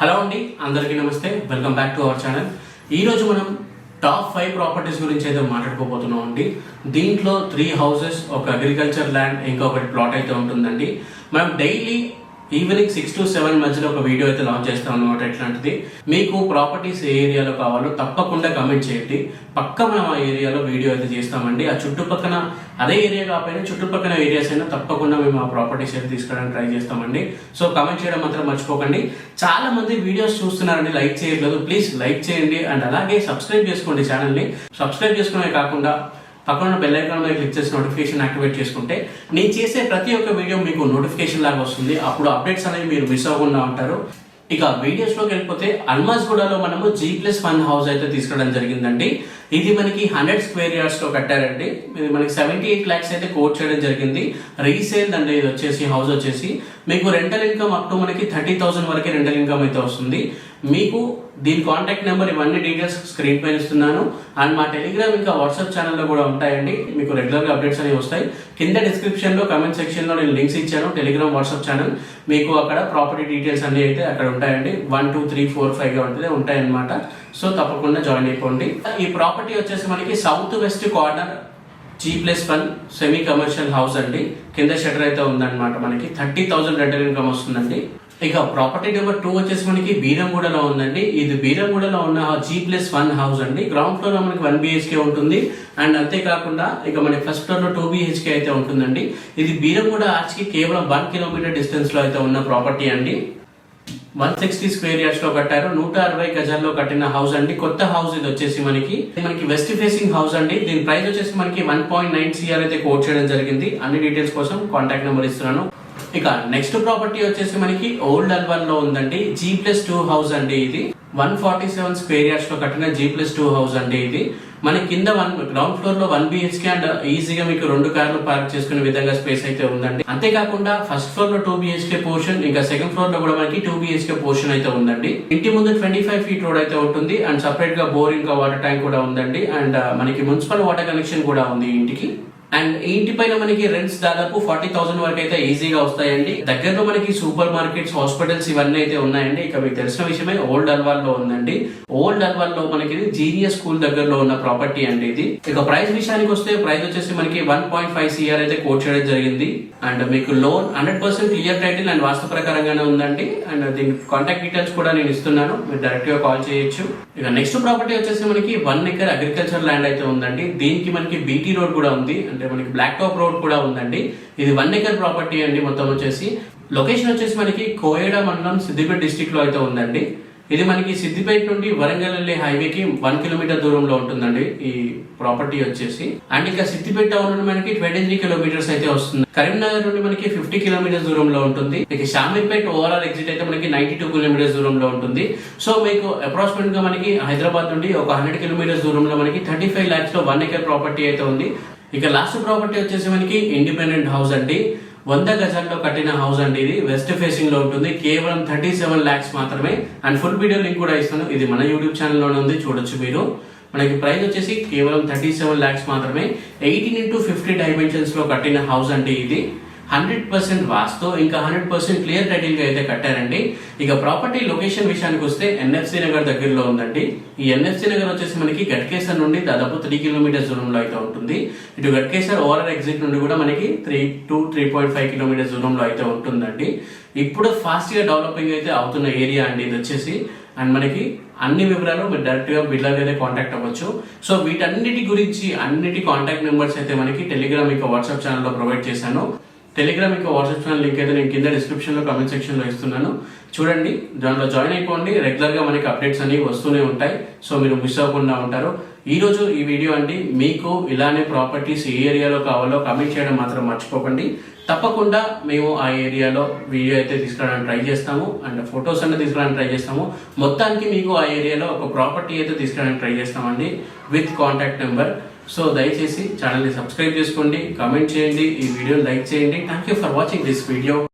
Hello అండి అందరికీ నమస్తే. Welcome back to our channel ఈరోజు మనం టాప్ ఫైవ్ ప్రాపర్టీస్ గురించి అయితే మాట్లాడుకోబోతున్నాం అండి. దీంట్లో త్రీ హౌసెస్ ఒక అగ్రికల్చర్ ల్యాండ్ ఇంకొకటి ప్లాట్ అయితే ఉంటుందండి. మనం daily evening six to seven మధ్యలో ఒక వీడియో అయితే లాంచ్ చేస్తాం అనమాట ఇట్లాంటిది మీకు ప్రాపర్టీస్ ఏ ఏరియాలో కావాలో తప్పకుండా కమెంట్ చేయండి. పక్క మనం ఆ ఏరియాలో వీడియో అయితే చేస్తామండి. ఆ చుట్టుపక్కన అదే ఏరియా కాకపోయినా చుట్టుపక్కల ఏరియాస్ అయినా తప్పకుండా మేము ఆ ప్రాపర్టీస్ అయితే తీసుకోవడానికి ట్రై చేస్తామండి. సో కమెంట్ చేయడం మాత్రం మర్చిపోకండి. చాలా మంది వీడియోస్ చూస్తున్నారండి లైక్ చేయట్లేదు. ప్లీజ్ లైక్ చేయండి. అండ్ అలాగే సబ్స్క్రైబ్ చేసుకోండి ఛానల్ని సబ్స్క్రైబ్ చేసుకోవడమే కాకుండా పక్కన బెల్ ఐకాన్ మీద క్లిక్ చేసి నోటిఫికేషన్ యాక్టివేట్ చేసుకుంటే నేను చేసే ప్రతి ఒక్క వీడియో మీకు నోటిఫికేషన్ లాగా వస్తుంది. అప్పుడు అప్డేట్స్ అనేవి మీరు మిస్ అవ్వకుండా ఉంటారు. ఇక వీడియోస్లోకి వెళ్ళిపోతే అల్మాజ్ గూడలో మనము జీ ప్లస్ వన్ హౌస్ అయితే తీసుకోవడం జరిగిందండి. ఇది మనకి హండ్రెడ్ స్క్వేర్ యార్డ్స్లో కట్టారండి. ఇది మనకి సెవెంటీ ఎయిట్ ల్యాక్స్ అయితే కోట్ చేయడం జరిగింది. రీసేల్ అండి ఇది వచ్చేసి హౌస్ వచ్చేసి. మీకు రెంటల్ ఇన్కమ్ అప్ టు మనకి థర్టీ థౌసండ్ వరకు రెంటల్ ఇన్కమ్ అయితే వస్తుంది. మీకు దీని కాంటాక్ట్ నెంబర్ ఇవన్నీ డీటెయిల్స్ స్క్రీన్ పైన ఇస్తున్నాను. అండ్ మా టెలిగ్రామ్ ఇంకా వాట్సాప్ ఛానల్లో కూడా ఉంటాయండి. మీకు రెగ్యులర్గా అప్డేట్స్ అనేవి వస్తాయి. కింద డిస్క్రిప్షన్లో కమెంట్ సెక్షన్లో నేను లింక్స్ ఇచ్చాను. Telegram WhatsApp channel. మీకు అక్కడ ప్రాపర్టీ డీటెయిల్స్ అన్ని అయితే అక్కడ ఉంటాయండి. వన్ టూ త్రీ ఫోర్ ఫైవ్గా ఉంటుంది ఉంటాయన్నమాట. సో తప్పకుండా జాయిన్ అయిపోండి. ఈ ప్రాపర్టీ వచ్చేసి మనకి south west corner G plus one semi commercial house అండి. కింద షటర్ అయితే ఉందన్నమాట మనకి. థర్టీ థౌసండ్ రెంటల్ ఇన్కమ్ వస్తుందండి. ఇక ప్రాపర్టీ నెంబర్ టూ వచ్చేసి మనకి బీరంగూడలో ఉందండి. ఇది బీరంగూడలో ఉన్న జీ ప్లస్ వన్ హౌస్ అండి. గ్రౌండ్ ఫ్లోర్లో మనకి వన్ బిహెచ్కే ఉంటుంది. అండ్ అంతేకాకుండా ఇక మనకి ఫస్ట్ ఫ్లోర్లో టూ బిహెచ్కే అయితే ఉంటుందండి. ఇది బీరంగూడ ఆర్చ్కి కేవలం వన్ కిలోమీటర్ డిస్టెన్స్లో అయితే ఉన్న ప్రాపర్టీ అండి. వన్ సిక్స్టీ స్క్వేర్ ఇయర్స్లో కట్టారు. నూట అరవై గజాల్లో కట్టిన హౌస్ అండి. కొత్త హౌస్ ఇది వచ్చేసి మనకి. మనకి వెస్ట్ ఫేసింగ్ హౌస్ అండి. దీని ప్రైస్ వచ్చేసి మనకి వన్ పాయింట్ నైన్ సిఆర్ అయితే కోట్ చేయడం జరిగింది. అన్ని డీటెయిల్స్ కోసం కాంటాక్ట్ నెంబర్ ఇస్తున్నాను. ఇక నెక్స్ట్ ప్రాపర్టీ వచ్చేసి మనకి ఓల్డ్ అల్వన్లో ఉందండి. జీ ప్లస్ టూ హౌస్ అండి ఇది. వన్ ఫార్టీ సెవెన్ స్క్వేర్ ఇయర్స్లో కట్టిన జీ ప్లస్ టూ హౌస్ అండి ఇది. మన కింద వన్ గ్రౌండ్ ఫ్లోర్లో వన్ బిహెచ్కే అండ్ ఈజీగా మీకు రెండు కార్లు పార్క్ చేసుకునే విధంగా స్పేస్ అయితే ఉందండి. అంతేకాకుండా ఫస్ట్ ఫ్లోర్లో టూ బిహెచ్కే పోర్షన్ ఇంకా సెకండ్ ఫ్లోర్లో కూడా మనకి టూ బిహెచ్కే పోర్షన్ అయితే ఉందండి. ఇంటి ముందు ట్వంటీ ఫైవ్ ఫీట్ రోడ్ అయితే ఉంటుంది. అండ్ సపరేట్గా బోర్ ఇంకా వాటర్ ట్యాంక్ కూడా ఉందండి. అండ్ uh, మనకి మున్సిపల్ వాటర్ కనెక్షన్ కూడా ఉంది ఇంటికి. అండ్ ఇంటి పైన మనకి రెంట్స్ దాదాపు ఫార్టీ థౌసండ్ వరకు అయితే ఈజీగా వస్తాయండి. దగ్గరలో మనకి సూపర్ మార్కెట్స్ హాస్పిటల్స్ ఇవన్నీ అయితే ఉన్నాయండి. ఇక మీకు తెలిసిన విషయమే ఓల్డ్ అల్వాల్లో ఉందండి. ఓల్డ్ అల్వాల్లో మనకి జీనియస్ స్కూల్ దగ్గరలో ఉన్న ప్రాపర్టీ అండి ఇది. ఇక ప్రైస్ విషయానికి వస్తే ప్రైస్ వచ్చేసి మనకి వన్ పాయింట్ ఫైవ్ సిఆర్ అయితే కోట్ చేయడం జరిగింది. అండ్ మీకు loan hundred percent clear title and వాస్తు ప్రకారంగానే ఉందండి. అండ్ దీని కాంటాక్ట్ డీటెయిల్స్ కూడా నేను ఇస్తున్నాను. మీరు డైరెక్ట్గా కాల్ చేయొచ్చు. ఇక నెక్స్ట్ ప్రాపర్టీ వచ్చేసి మనకి వన్ ఎకర్ అగ్రికల్చర్ ల్యాండ్ అయితే ఉందండి. దీనికి మనకి బీటీ రోడ్ కూడా ఉంది. అంటే మనకి బ్లాక్ టాప్ రోడ్ కూడా ఉందండి. ఇది వన్ ఎకర్ ప్రాపర్టీ అండి మొత్తం వచ్చేసి. లొకేషన్ వచ్చేసి మనకి కోయడా మండలం సిద్దిపేట డిస్టిక్లో అయితే ఉందండి. ఇది మనకి సిద్దిపేట నుండి వరంగల్ వెళ్ళే హైవేకి వన్ కిలోమీటర్ దూరంలో ఉంటుందండి ఈ ప్రాపర్టీ వచ్చేసి. అండ్ ఇంకా సిద్దిపేట టౌన్ నుండి మనకి ట్వంటీ త్రీ కిలోమీటర్స్ అయితే వస్తుంది. కరీంనగర్ నుండి మనకి ఫిఫ్టీ కిలోమీటర్స్ దూరంలో ఉంటుంది. ఇక షామీర్పేట్ ఓవరాల్ ఎగ్జిట్ అయితే మనకి నైన్టీ టూ కిలోమీటర్స్ దూరంలో ఉంటుంది. సో మీకు అప్రాక్సిమేట్గా మనకి హైదరాబాద్ నుండి ఒక హండ్రెడ్ కిలోమీటర్స్ దూరంలో మనకి థర్టీ ఫైవ్ ల్యాక్స్లో వన్ ఎకర్ ప్రాపర్టీ అయితే ఉంది. ఇక లాస్ట్ ప్రాపర్టీ వచ్చేసి మనకి ఇండిపెండెంట్ హౌస్ అండి. వంద గజాల్లో కట్టిన హౌస్ అండి ఇది. వెస్ట్ ఫేసింగ్లో ఉంటుంది. కేవలం థర్టీ సెవెన్ లాక్స్ మాత్రమే. అండ్ ఫుల్ వీడియో లింక్ కూడా ఇస్తాను. ఇది మన యూట్యూబ్ ఛానల్లోనే ఉంది. చూడొచ్చు మీరు. మనకి ప్రైస్ వచ్చేసి కేవలం థర్టీ సెవెన్ లాక్స్ మాత్రమే. ఎయిటీన్ ఇంటూ ఫిఫ్టీ డైమెన్షన్స్లో కట్టిన హౌస్ అండి ఇది. హండ్రెడ్ పర్సెంట్ వాస్తు ఇంకా హండ్రెడ్ పర్సెంట్ క్లియర్ టైటిల్గా అయితే కట్టారండి. ఇక ప్రాపర్టీ లొకేషన్ విషయానికి వస్తే ఎన్ఎఫ్సి నగర్ దగ్గరలో ఉందండి. ఈ ఎన్ఎఫ్సి నగర్ వచ్చేసి మనకి గట్కేసర్ నుండి దాదాపు త్రీ కిలోమీటర్స్ దూరంలో అయితే ఉంటుంది. ఇటు గట్కేసర్ ఓవరాల్ ఎగ్జిట్ నుండి కూడా మనకి three to three point five kilometres దూరంలో అయితే ఉంటుందండి. ఇప్పుడు ఫాస్ట్గా డెవలపింగ్ అయితే అవుతున్న ఏరియా అండి ఇది వచ్చేసి. అండ్ మనకి అన్ని వివరాలు మీరు డైరెక్ట్గా గా అయితే కాంటాక్ట్ అవ్వచ్చు. సో వీటన్నిటి గురించి అన్నిటి కాంటాక్ట్ నెంబర్స్ అయితే మనకి టెలిగ్రామ్ ఇంకా వాట్సాప్ ఛానల్లో ప్రొవైడ్ చేశాను. టెలిగ్రామ్ ఇంకా వాట్సాప్ ఛానల్ లింక్ అయితే నేను కింద డిస్క్రిప్షన్లో కమెంట్ సెక్షన్లో ఇస్తున్నాను. చూడండి దాంట్లో జాయిన్ అయిపోండి. రెగ్యులర్గా మనకి అప్డేట్స్ అనేవి వస్తూనే ఉంటాయి. సో మీరు మిస్ అవ్వకుండా ఉంటారు. ఈ రోజు ఈ వీడియో అండి. మీకు ఇలానే ప్రాపర్టీస్ ఏ ఏరియాలో కావాలో కమెంట్ చేయడం మాత్రం మర్చిపోకండి. తప్పకుండా మేము ఆ ఏరియాలో వీడియో అయితే తీసుకురావడానికి ట్రై చేస్తాము. అండ్ ఫొటోస్ అన్న తీసుకురావడానికి ట్రై చేస్తాము. మొత్తానికి మీకు ఆ ఏరియాలో ఒక ప్రాపర్టీ అయితే తీసుకురావడానికి ట్రై చేస్తామండి. విత్ కాంటాక్ట్ నెంబర్ సో దయచేసి ఛానల్ని సబ్స్క్రైబ్ చేసుకోండి కామెంట్ చేయండి ఈ వీడియోని లైక్ చేయండి. Thank you for watching this video